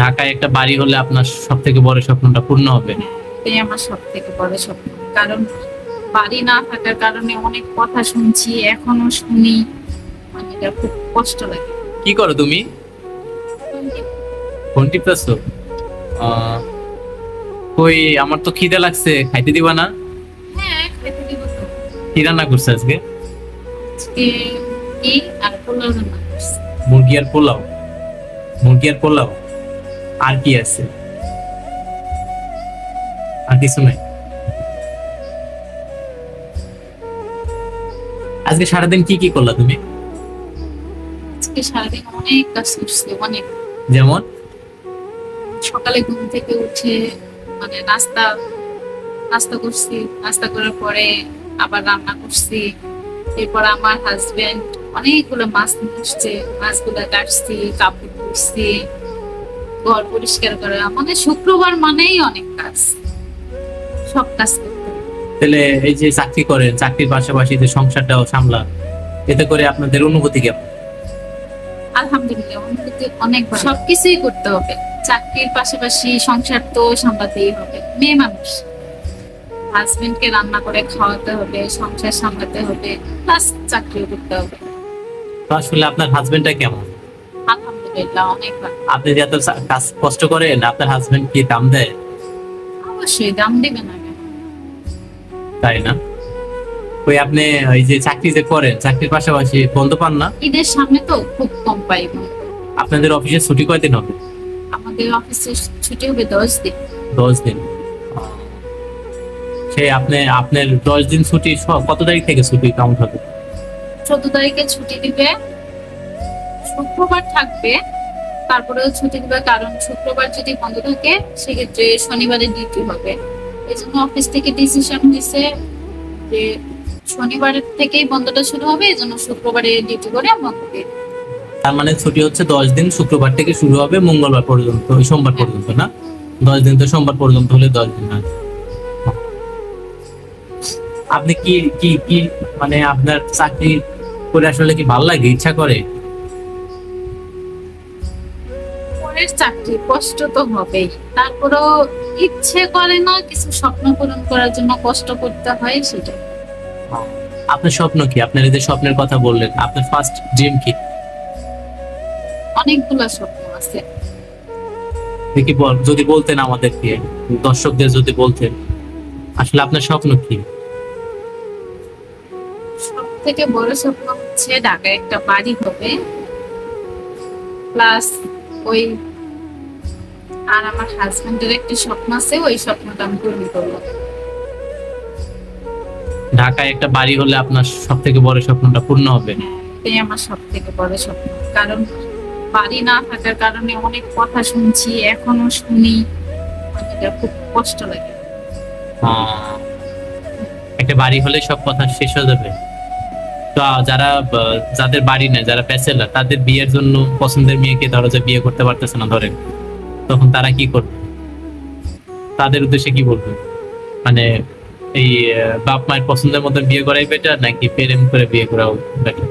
ঢাকায় একটা বাড়ি হলে আপনার সব থেকে বড় স্বপ্নটা পূর্ণ হবে? এটাই আমার সব থেকে বড় স্বপ্ন। কারণ বাড়ি না থাকার কারণে অনেক কথা শুনছি এখনও শুনি। মানে এটা খুব কষ্ট লাগে। কি করো তুমি? ফোন টিপতেছো? কই আমার তো খিদে লাগছে খাইতে দিবা না? হ্যাঁ খেতে দিব তো। কি রান্না করছে আজকে? আজকে কি আর পোলাও রান্না করছি। মুরগি আর পোলাও? মুরগি আর পোলাও? আর কি আছে? আর কিছু নাই। আজকে সারাদিন কি কি করলা তুমি? আজকে সারাদিন অনেক কাজ করছি অনেক। যেমন? সকালে ঘুম থেকে উঠে মানে নাস্তা নাস্তা করছি। নাস্তা করার পরে আবার রান্না করছি। এরপর আমার হাজবেন্ড অনেকগুলো মাছ নিয়ে আসছে মাছগুলো কাটছি কাপড় ধুচ্ছি ঘর পরিষ্কার করা। মানে শুক্রবার মানেই অনেক কাজ। সব কাজ তাহলে এই যে চাকরি করেন চাকরির পাশাপাশি যে সংসারটাও সামলা এতে করে আপনাদের অনুভূতি কেমন? আলহামদুলিল্লাহ অনুভূতি অনেক। সবকিছুই করতে হবে। চাকরির পাশাপাশি সংসার তো সামলাতেই হবে। মেয়ে মানুষ। হাজবেন্ডকে রান্না করে খাওয়াতে হবে সংসার সামলাতে হবে প্লাস চাকরিও করতে হবে। আসলে আপনার হাজবেন্ডটা কেমন? আলহামদুলিল্লাহ অনেক আপনি যে এত কাজ কষ্ট করেন আপনার হাজবেন্ড কি দাম দেয়? অবশ্যই দাম দিবে না তাই না? ওই আপনি ওই যে চাকরি যে করেন চাকরির পাশাপাশি বন্ধ পান না? ঈদের সামনে তো খুব কম পাইব আপনাদের অফিসে ছুটি কয়দিন হবে? আমাদের অফিসে ছুটি হবে দশ দিন। দশ দিন। সে আপনি আপনার দশ দিন ছুটি কত তারিখ থেকে ছুটি কাউন্ট হবে? চোদ্দ তারিখে ছুটি দিবে শুক্রবার থাকবে। তারপরেও ছুটি দিবে কারণ শুক্রবার যদি বন্ধ থাকে সেক্ষেত্রে শনিবারে ডিউটি হবে। এই জন্য অফিস থেকে ডিসিশন হয়েছে যে শনিবারের থেকেই বন্ধটা শুরু হবে এই জন্য শুক্রবারে ডিউটি করে বন্ধ দিয়ে তার মানে ছুটি হচ্ছে দশ দিন শুক্রবার থেকে শুরু হবে মঙ্গলবার পর্যন্ত ওই সোমবার পর্যন্ত না? দশ দিন তো সোমবার পর্যন্ত হলে দশ দিন হয়। আপনি কি কি কি মানে আপনার চাকরি করে আসলে কি ভালো লাগে ইচ্ছা করে? পরের চাকরি কষ্ট তো হবেই। তারপরেও ইচ্ছে করে না কিছু স্বপ্ন পূরণ করার জন্য কষ্ট করতে হয় সেটা। আপনার স্বপ্ন কি? আপনার এই যে স্বপ্নের কথা বললেন আপনার ফার্স্ট ড্রিম কি? অনেকগুলো স্বপ্ন আছে। দেখি বল- যদি বলতেন আমাদেরকে দর্শকদের যদি বলতেন আসলে আপনার স্বপ্ন কি? সব থেকে বড় স্বপ্ন হচ্ছে ঢাকায় একটা বাড়ি হবে প্লাস ওই আর আমার হাজবেন্ডের একটা স্বপ্ন আছে ওই স্বপ্নটা আমি পূরণ করব। ঢাকায় একটা বাড়ি হলে আপনার সব থেকে বড় স্বপ্নটা পূর্ণ হবে? এটাই আমার সব থেকে বড় স্বপ্ন। কারণ বাড়ি না থাকার কারণে অনেক কথা শুনছি এখনও শুনি এটা খুব কষ্ট লাগে। একটা বাড়ি হলে সব কথা শেষ হয়ে যাবে। তো যারা যাদের বাড়ি নেই যারা ব্যাচেলার তাদের বিয়ের জন্য পছন্দের মেয়েকে ধরো যে বিয়ে করতে পারতেছে না ধরেন। তখন তারা কি করবে? তাদের উদ্দেশ্যে কি বলবে? মানে এই বাপ মায়ের পছন্দের মতো বিয়ে করাই বেটার নাকি প্রেম করে বিয়ে করাও বেটার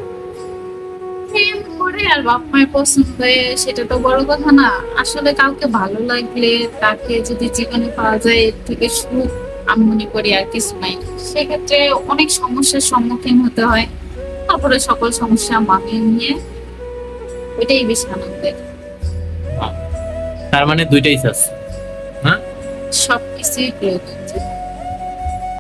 আর বাপ মায়ের পছন্দ সেটা তো বড় কথা না। আসলে কাউকে ভালো লাগলে তাকে যদি জীবনে পাওয়া যায়, এর থেকে সুখ আমি মনে করি আর কিছু নাই। সেক্ষেত্রে অনেক সমস্যার সম্মুখীন হতে হয়। তারপরে সকল সমস্যা মানিয়ে নিয়ে, ওইটাই বেশি আনন্দের। তার মানে দুইটাই চাষ হ্যাঁ? সবকিছুই প্রয়োজন